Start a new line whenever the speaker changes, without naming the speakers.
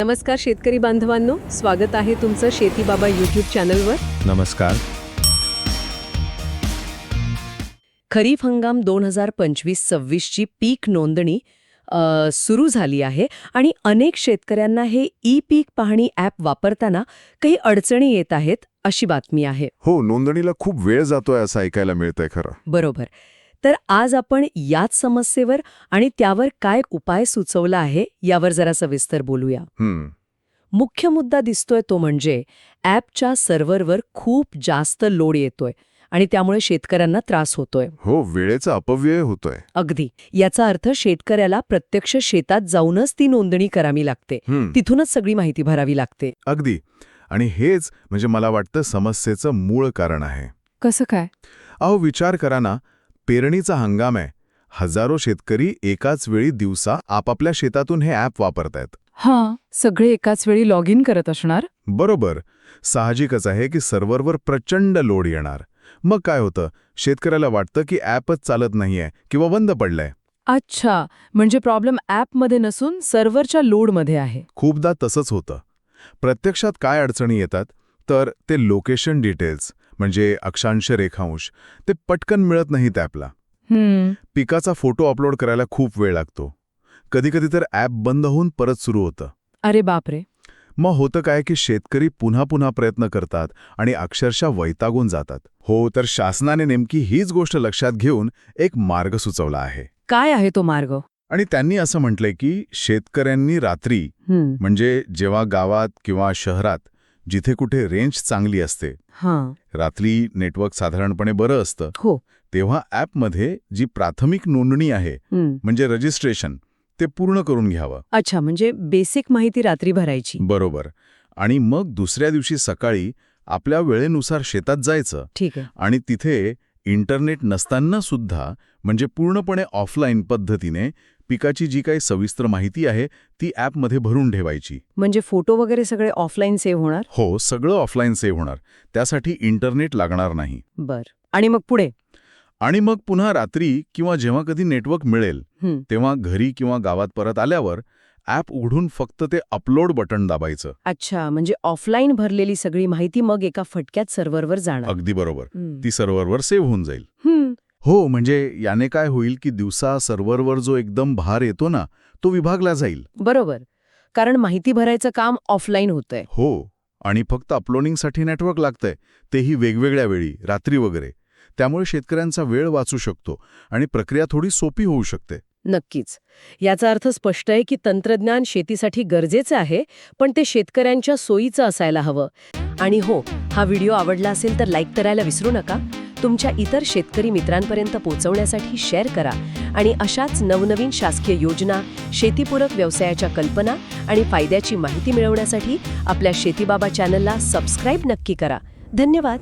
नमस्कार शेतकरी बांधवांनो स्वागत आहे तुमचं शेती बाबा यूट्यूब चॅनलवर
नमस्कार.
खरीप हंगाम दोन हजार पंचवीस सव्वीसची पीक नोंदणी सुरू झाली आहे आणि अनेक शेतकऱ्यांना हे ई पीक पाहणी ॲप वापरताना काही अडचणी येत आहेत अशी बातमी आहे.
हो नोंदणीला खूप वेळ जातोय असं ऐकायला मिळतंय खरं.
बरोबर. तर आज आपण याच समस्येवर आणि त्यावर काय उपाय सुचवला आहे यावर जरा सविस्तर बोलूया. मुख्य मुद्दा दिसतोय तो म्हणजे ॲपच्या सर्व्हरवर खूप जास्त लोड येतोय आणि त्यामुळे शेतकऱ्यांना त्रास होतोय.
हो वेळेचा अपव्यय होतोय.
अगदी. याचा अर्थ शेतकऱ्याला प्रत्यक्ष शेतात जाऊनच ती नोंदणी करावी लागते. तिथूनच सगळी माहिती भरावी लागते.
अगदी. आणि हेच म्हणजे मला वाटतं समस्येचं मूळ कारण आहे.
कसं काय?
अहो विचार करा ना. पेरणीचा हंगाम आहे. हजारो शेतकरी एकाच वेळी दिवसा आपापल्या शेतातून हे ॲप वापरतायत.
हां सगळे एकाच वेळी लॉग इन करत असणार?
बरोबर. साहजिकच आहे की सर्व्हरवर प्रचंड लोड येणार. मग काय होतं? शेतकऱ्याला वाटतं की ॲपच चालत नाहीये किंवा बंद पडलंय.
अच्छा म्हणजे प्रॉब्लेम ॲपमध्ये नसून सर्व्हरच्या लोडमध्ये आहे.
खूपदा तसंच होतं. प्रत्यक्षात काय अडचणी येतात? तर ते लोकेशन डिटेल्स. म्हणजे अक्षांश रेखांश ते पटकन मिळत नाहीत ॲपला.
हम्म.
पिकाचा फोटो अपलोड करायला खूप वेळ लागतो. कधीकधी तर ॲप बंद होऊन परत सुरू होतं.
अरे बापरे.
मग होतं काय की शेतकरी पुन्हा पुन्हा प्रयत्न करतात आणि अक्षरशः वैतागून जातात. हो तर शासनाने नेमकी हीच गोष्ट लक्षात घेऊन एक मार्ग सुचवला आहे.
काय आहे तो मार्ग?
आणि त्यांनी असं म्हटलंय की शेतकऱ्यांनी रात्री म्हणजे जेव्हा गावात किंवा शहरात जिथे कुठे रेंज चांगली असते
हां.
रात्री नेटवर्क साधारणपणे बरं असतं.
हो.
तेव्हा ॲपमध्ये जी प्राथमिक नोंदणी आहे. म्हणजे रजिस्ट्रेशन ते पूर्ण करून घ्यावं.
अच्छा म्हणजे बेसिक माहिती रात्री भरायची.
बरोबर. आणि मग दुसऱ्या दिवशी सकाळी आपल्या वेळेनुसार शेतात जायचं.
ठीक आहे.
आणि तिथे इंटरनेट नसताना सुद्धा म्हणजे पूर्णपणे ऑफलाईन पद्धतीने पिकाची जी काही सविस्तर माहिती आहे ती ॲपमध्ये भरून ठेवायची.
म्हणजे फोटो वगैरे सगळे ऑफलाईन सेव्ह होणार?
हो सगळं ऑफलाईन सेव्ह होणार. त्यासाठी इंटरनेट लागणार नाही.
बर. आणि मग पुढे?
आणि मग पुन्हा रात्री किंवा जेव्हा कधी नेटवर्क मिळेल
हं.
तेव्हा घरी किंवा गावात परत आल्यावर ॲप उघडून फक्त ते अपलोड बटन दाबायचं.
अच्छा म्हणजे ऑफलाईन भरलेली सगळी माहिती मग एका फटक्यात सर्व्हरवर जाणार.
अगदी बरोबर.
हं.
ती सर्व्हरवर सेव्ह होऊन जाईल.
हं.
हो म्हणजे याने काय होईल की दिवसा सर्व्हरवर जो एकदम भार येतो ना तो विभागला जाईल.
बरोबर. कारण माहिती भरायचं काम ऑफलाईन होतंय.
हो आणि फक्त अपलोडिंगसाठी नेटवर्क लागतंय. तेही वेगवेगळ्या वेळी रात्री वगैरे. त्यामुळे शेतकऱ्यांचा वेळ वाचू शकतो आणि प्रक्रिया थोडी सोपी होऊ शकते.
नक्कीच. याचा अर्थ स्पष्ट आहे की तंत्रज्ञान शेतीसाठी गरजेचं आहे पण ते शेतकऱ्यांच्या सोयीचं असायला हवं. आणि हो हा व्हिडिओ आवडला असेल तर लाईक करायला विसरू नका. तुमच्या इतर शेतकरी मित्रांपर्यंत पोहोचवण्यासाठी शेअर करा आणि अशाच नवनवीन शासकीय योजना शेतीपूरक व्यवसायाच्या कल्पना आणि फायद्याची माहिती मिळवण्यासाठी आपल्या शेतीबाबा चॅनलला सबस्क्राईब नक्की करा. धन्यवाद.